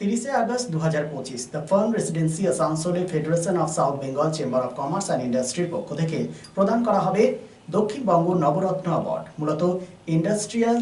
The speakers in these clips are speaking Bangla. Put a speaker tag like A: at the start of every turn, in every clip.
A: তিরিশে আগস্ট দু হাজার পঁচিশ দ্য ফার্ম রেসিডেন্সি আসানসোলে federation of south Bengal chamber of commerce and ইন্ডাস্ট্রির পক্ষ থেকে প্রদান করা হবে দক্ষিণবঙ্গ নবরত্ন অ্যাওয়ার্ড, মূলত ইন্ডাস্ট্রিয়াল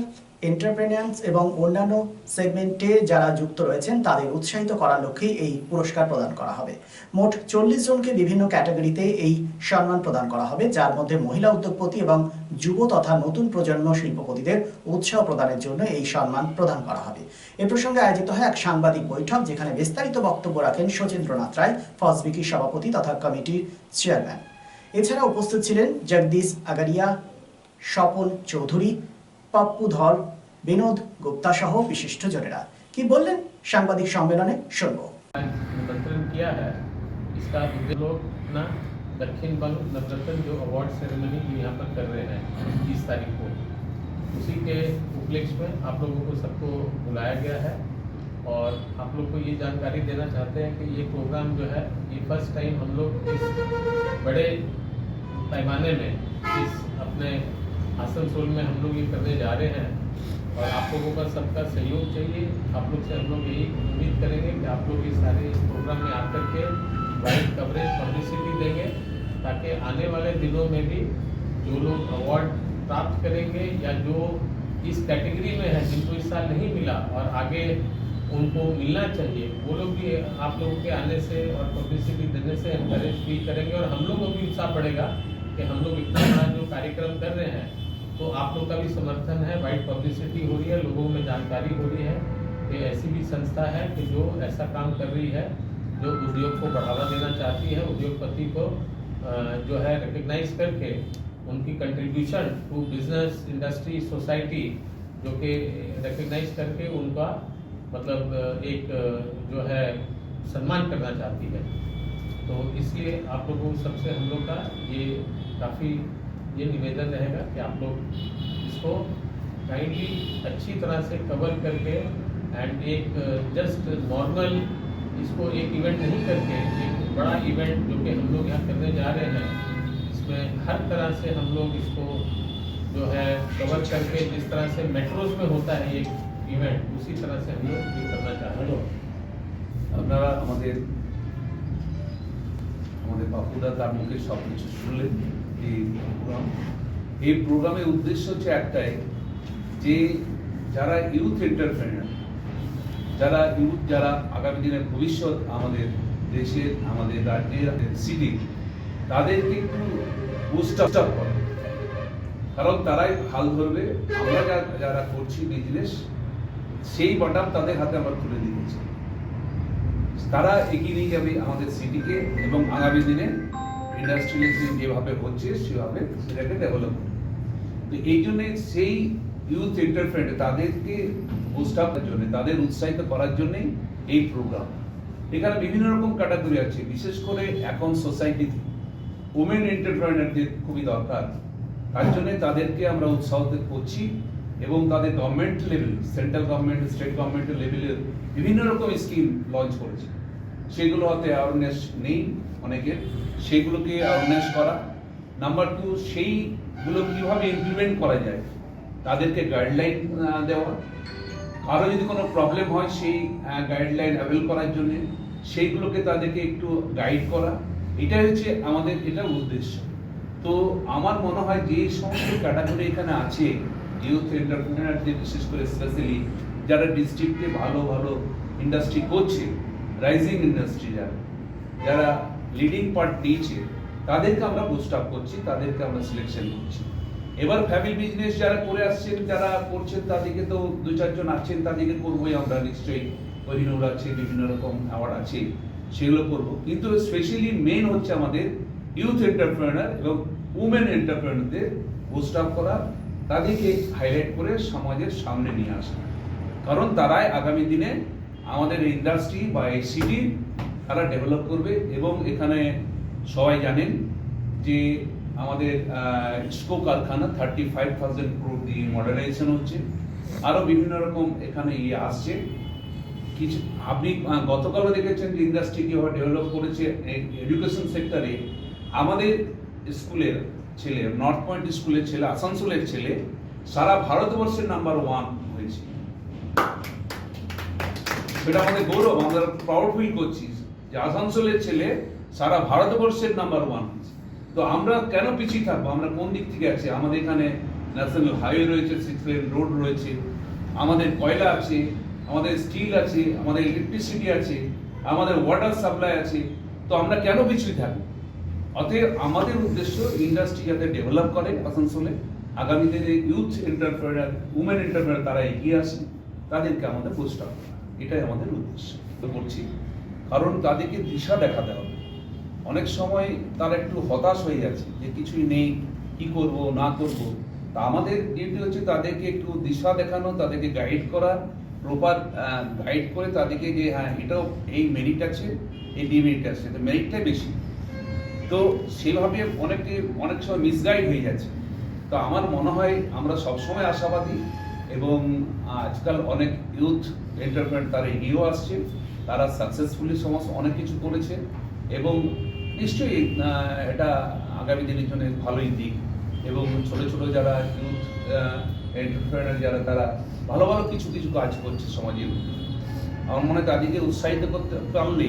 A: এন্টারপ্রেনিয়ার্স এবং অন্যান্য সেগমেন্টে যারা যুক্ত রয়েছেন, তাদের উৎসাহিত করার লক্ষ্যেই এই পুরস্কার প্রদান করা হবে। মোট চল্লিশ জনকে বিভিন্ন ক্যাটাগরিতে এই সম্মান প্রদান করা হবে, যার মধ্যে মহিলা উদ্যোগপতি এবং যুব তথা নতুন প্রজন্ম শিল্পপতিদের উৎসাহ প্রদানের জন্য এই সম্মান প্রদান করা হবে। এ প্রসঙ্গে আয়োজিত হয় এক সাংবাদিক বৈঠক, যেখানে বিস্তারিত বক্তব্য রাখেন শচীন্দ্রনাথ রায় ফসবিকির সভাপতি তথা কমিটির চেয়ারম্যান। এছাড়া উপস্থিত ছিলেন জগদীশ আগারিয়া, স্বপন চৌধুরী পাপ্পু ধর বিনোদ গুপ্তা সহ বিশিষ্টজনেরা কি বললেন সাংবাদিক সম্মেলনে শুনবো
B: निमंत्रण किया है इसका उद्देश्य लोग अपना दक्षिण बंग नवरत्न जो अवार्ड सेरेमनी यहाँ पर कर रहे हैं बीस तारीख को उसी के उपलक्ष्य में आप लोगों को सबको बुलाया गया है और आप लोग को ये जानकारी देना चाहते हैं कि ये प्रोग्राम जो है ये फर्स्ट टाइम हम लोग इस बड़े पैमाने में इस अपने आसनसोल में हम लोग ये करने जा रहे हैं और आप लोगों का सबका सहयोग चाहिए। आप लोग से हम लोग यही उम्मीद करेंगे कि आप लोग इस सारे इस प्रोग्राम में आकर के वाइड कवरेज पब्लिसिटी देंगे, ताकि आने वाले दिनों में भी जो लोग अवार्ड प्राप्त करेंगे या जो इस कैटेगरी में है, जिनको इस साल नहीं मिला और आगे उनको मिलना चाहिए, वो लोग भी आप लोगों के आने से और पब्लिसिटी देने से एनकरेज फील करेंगे और हम लोग को भी उत्साह पड़ेगा कि हम लोग इतना बड़ा जो कार्यक्रम कर रहे हैं तो आप लोग का भी समर्थन है वाइड पब्लिसिटी हो रही है, लोगों में जानकारी हो रही है कि ऐसी भी संस्था है कि जो ऐसा काम कर रही है, जो उद्योग को बढ़ावा देना चाहती है, उद्योगपति को जो है रिकग्नाइज करके उनकी contribution to business industry society जो कि रिकग्नाइज करके उनका मतलब एक जो है सम्मान करना चाहती है। तो इसलिए आप लोगों सबसे हम लोग का ये काफ़ी ये निवेदन रहेगा कि आप लोग इसको काइंडली अच्छी तरह से कवर करके एंड एक जस्ट नॉर्मल इसको एक इवेंट नहीं करके एक बड़ा इवेंट जो कि हम लोग यहाँ करने जा रहे हैं इसमें हर तरह से हम लोग इसको जो है कवर करके जिस तरह से मेट्रोज में होता है एक इवेंट उसी तरह से हम लोग ये करना चाह रहे हैं
C: আপনারা আমাদের আমাদের বাপুদা তার মুখে সব কিছু শুনলেন প্রোগ্রাম এই প্রোগ্রামের উদ্দেশ্য হচ্ছে একটাই, যে যারা ইউথ এন্টারপ্রেনার যারা ইউথ যারা আগামী দিনের ভবিষ্যৎ আমাদের দেশের আমাদের রাজ্যের সিটি তাদেরকে একটু কারণ তারাই হাল ধরবে, আমরা যারা করছি বিজনেস সেই বটাম তাদের হাতে আমরা তুলে দিয়েছি তারা এগিয়ে নিয়ে যাবে আমাদের সিটিকে এবং আগামী দিনে ইন্ডাস্ট্রিয়ালাইজেশন যেভাবে হচ্ছে, সেভাবে সেটাকে ডেভেলপ তো এই জন্য সেই ইউথ এন্টারপ্রেনার তাদেরকে বুস্ট আপের জন্য, তাদের উৎসাহিত করার জন্যই এই প্রোগ্রাম এখানে বিভিন্ন রকম ক্যাটাগরি আছে, বিশেষ করে এখন সোসাইটিতে ওমেন এন্টারপ্রেনারদের খুবই দরকার। তার জন্য তাদেরকে আমরা উৎসাহ করছি এবং তাদের government level central government state গভর্নমেন্টের লেভেলের বিভিন্ন রকম স্কিম লঞ্চ করেছে। সেগুলো হতে অ্যাওয়ারনেস নেই। অনেকের সেগুলোকে অ্যাওয়ারনেস করা। নাম্বার টু সেইগুলো কীভাবে ইমপ্লিমেন্ট করা যায়, তাদেরকে গাইডলাইন দেওয়া। কারও যদি কোনো প্রবলেম হয় সেই গাইডলাইন অ্যাভেল করার জন্যে, সেইগুলোকে তাদেরকে একটু গাইড করা। এটাই হচ্ছে আমাদের এটা উদ্দেশ্য। তো আমার মনে হয় যে সমস্ত ক্যাটাগরি এখানে আছে ইউথ এন্টারপ্রিনারদের বিশেষ করে স্পেশালি যারা ডিস্ট্রিক্টে ভালো ভালো ইন্ডাস্ট্রি করছে রাইজিং ইন্ডাস্ট্রি যারা যারা লিডিং পার্ট নিয়েছে তাদেরকে আমরা বুস্ট আপ করছি, তাদেরকে আমরা সিলেকশন করছি। এবার ফ্যামিলি বিজনেস যারা করে আসছেন, যারা করছেন, তাদেরকে তো দু চারজন আছেন, তাদেরকে করবোই আমরা নিশ্চয়ই। কোহিনুর আছে বিভিন্ন রকম অ্যাওয়ার্ড আছে, সেগুলো করব। কিন্তু স্পেশালি মেন হচ্ছে আমাদের ইউথ এন্টারপ্রেনার এবং উমেন এন্টারপ্রেনারদের বুস্ট আপ করা, তাদেরকে হাইলাইট করে সমাজের সামনে নিয়ে আসা। কারণ তারাই আগামী দিনে আমাদের ইন্ডাস্ট্রি বা এই সিটি তারা ডেভেলপ করবে এবং এখানে সবাই জানেন যে আমাদের স্কো কারখানা থার্টি ফাইভ থাউজেন্ড ক্রোড দিয়ে মডার্নাইজেশন হচ্ছে। আরও বিভিন্ন রকম এখানে ইয়ে আসছে। কিছু, আপনি গতকালও দেখেছেন যে ইন্ডাস্ট্রি কীভাবে ডেভেলপ করেছে এডুকেশন সেক্টরে আমাদের স্কুলের ছেলে নর্থ পয়েন্ট স্কুলের ছেলে, আসানসোলের ছেলে, সারা ভারতবর্ষের নাম্বার ওয়ান হয়েছে। সেটা আমাদের গৌরব, আমরা প্রাউড ফিল করছি। যে আসানসোলের ছেলে সারা ভারতবর্ষের নাম্বার ওয়ান তো আমরা কেন পিছিয়ে থাকব? আমরা কোন দিক থেকে আছি? আমাদের এখানে ন্যাশনাল হাইওয়ে রয়েছে সিক্স রোড রয়েছে, আমাদের কয়লা আছে, আমাদের স্টিল আছে, আমাদের ইলেকট্রিসিটি আছে, আমাদের ওয়াটার সাপ্লাই আছে, তো আমরা কেন পিছিয়ে থাকব? অতএব আমাদের উদ্দেশ্য ইন্ডাস্ট্রি যাতে ডেভেলপ করে আসানসোলে। আগামী দিনে ইউথ এন্টারপ্রেনার উমেন এন্টারপ্রেনার তারা এগিয়ে আসে, তাদেরকে আমাদের বুস্ট এটাই আমাদের উদ্দেশ্য। তো করছি কারণ তাদেরকে দিশা দেখাতে হবে। অনেক সময় তারা একটু হতাশ হয়ে যাচ্ছে যে কিছুই নেই, কি করব, না করব। তা আমাদের ডিউটি হচ্ছে তাদেরকে একটু দিশা দেখানো, তাদেরকে গাইড করা প্রপার গাইড করে তাদেরকে যে হ্যাঁ এটাও এই মেরিট আছে, এই ডিমেরিট আছে, তো মেরিটটাই বেশি। তো সেভাবে অনেকে, অনেক সময় মিসগাইড হয়ে যাচ্ছে। তো আমার মনে হয় আমরা সবসময় আশাবাদী এবং আজকাল অনেক ইউথ এন্টারপ্রেনার তারা এগিয়েও আসছে। তারা সাকসেসফুলি সমস্ত অনেক কিছু করেছে এবং নিশ্চয়ই এটা আগামী দিনের জন্য ভালোই দিক এবং ছোট ছোট যারা ইউথ এন্টারপ্রেনার যারা, তারা ভালো ভালো কিছু কিছু কাজ করছে সমাজের আমার মনে হয় তাদেরকে উৎসাহিত করতে পারলে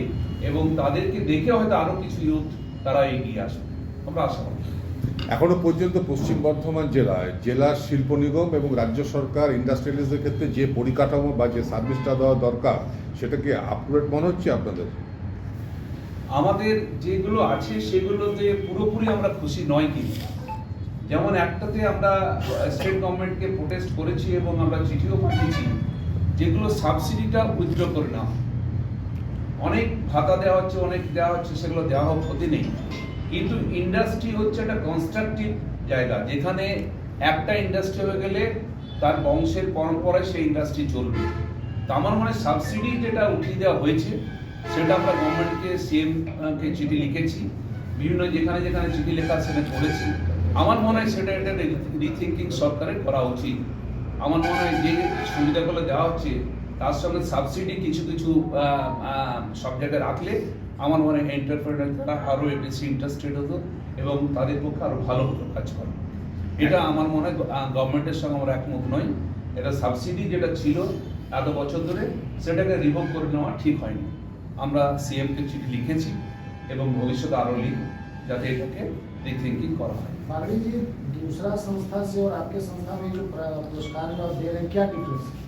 C: এবং তাদেরকে দেখে হয়তো আরও কিছু ইউথ তারা এগিয়ে আসবে। আমরা আশা করি।
D: এখনও পর্যন্ত পশ্চিম বর্ধমান জেলায় জেলার শিল্প নিগম এবং রাজ্য সরকার ইন্ডাস্ট্রিয়ালিস্টদের ক্ষেত্রে যে পরিকাঠামো বা যে সার্ভিসটা দেওয়া দরকার, সেটা কি মনে হচ্ছে আপনাদের?
C: আমাদের যেগুলো আছে সেগুলোতে পুরোপুরি আমরা খুশি নয় কিন্তু যেমন একটাতে আমরা স্টেট গভর্নমেন্টকে প্রোটেস্ট করেছি এবং আমরা চিঠিও পাঠিয়েছি, যেগুলো সাবসিডিটা উইথড্র করে নেওয়া অনেক ভাতা দেওয়া হচ্ছে, অনেক দেওয়া হচ্ছে, সেগুলো দেওয়া হওয়ার ক্ষতি নেই। কিন্তু ইন্ডাস্ট্রি হচ্ছে একটা কনস্ট্রাকটিভ জায়গা, যেখানে একটা ইন্ডাস্ট্রি হয়ে গেলে তার বংশের পরম্পরায় সেই ইন্ডাস্ট্রি চলবে। তো আমার মনে হয় সাবসিডি যেটা উঠিয়ে দেওয়া হয়েছে, সেটা আমরা গভর্নমেন্টকে সিএম কে চিঠি লিখেছি, বিভিন্ন যেখানে যেখানে চিঠি লেখা সেখানে করেছি। আমার মনে হয় সেটা একটা রিথিঙ্কিং সরকারের করা উচিত। আমার মনে হয় যে সুবিধাগুলো দেওয়া হচ্ছে, তার সঙ্গে সাবসিডি কিছু কিছু সব জায়গায় রাখলে আমার মনে হয় এন্টারপ্রেনার তারা আরও বেশি ইন্টারেস্টেড হতো এবং তাদের পক্ষে আরও ভালো হতো কাজ করা এটা আমার মনে হয় গভর্নমেন্টের সঙ্গে আমরা একমত নই এটা সাবসিডি যেটা ছিল এত বছর ধরে সেটাকে রিভোভ করে নেওয়া ঠিক হয়নি আমরা সিএমকে চিঠি লিখেছি এবং ভবিষ্যতে আরও লিখ যাতে এটাকে রিথিঙ্কিং করা হয়
E: पागड़ी जी दूसरा संस्था से और आपके संस्था में जो प्र- पुरस्कार और दे रहे हैं क्या डिफरेंस है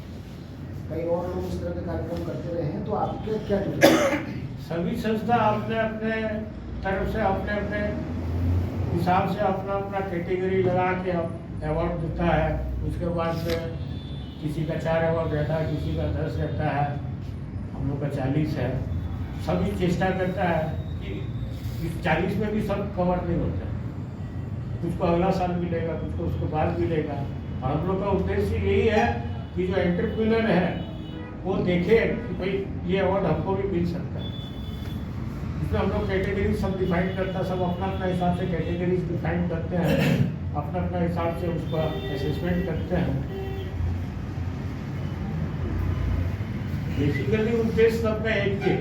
E: कई और लोग इस तरह के कार्यक्रम करते रहे हैं तो आपके क्या डिफरेंस है
F: सभी संस्था अपने अपने तरफ़ से, अपने अपने हिसाब से अपना अपना कैटेगरी लगा के अवार्ड देता है। उसके बाद में किसी का चार अवार्ड रहता है, किसी का दस रहता है। हम लोग का चालीस है। सभी चेष्टा करता है कि इस चालीस में भी सब कवर नहीं होता। कुछ को अगला साल मिलेगा कुछ को उसके बाद मिलेगा। और हम लोग का उद्देश्य यही है कि जो एंटरप्रेन्योर है, वो देखे कि भाई ये अवार्ड हमको भी मिल सकता है। इसमें हम लोग कैटेगरी सब डिफाइन करता, सब अपना अपना हिसाब से कैटेगरीज डिफाइन करते हैं। अपना अपना हिसाब से उसका असेसमेंट करते हैं। बेसिकली उद्देश्य सबका एक ही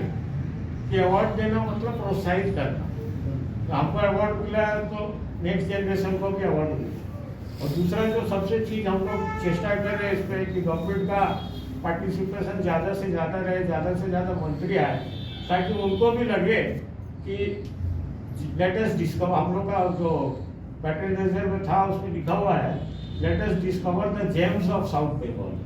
F: कि अवार्ड देना मतलब प्रोत्साहित करना। तो हमको अवार्ड मिला है तो नेक्स्ट जनरेशन को भी अवार्ड मिले। और दूसरा जो सबसे चीज़ हम लोग चेष्टा कर रहे हैं इस पे कि गवर्नमेंट का पार्टिसिपेशन ज़्यादा से ज़्यादा रहे, ज़्यादा से ज़्यादा मंत्री आए। ताकि उनको भी लगे कि लेटेस्ट डिस्कवर हम लोग का जो पैटर्न में था, उसमें लिखा हुआ है latest discover the gems of south Bengal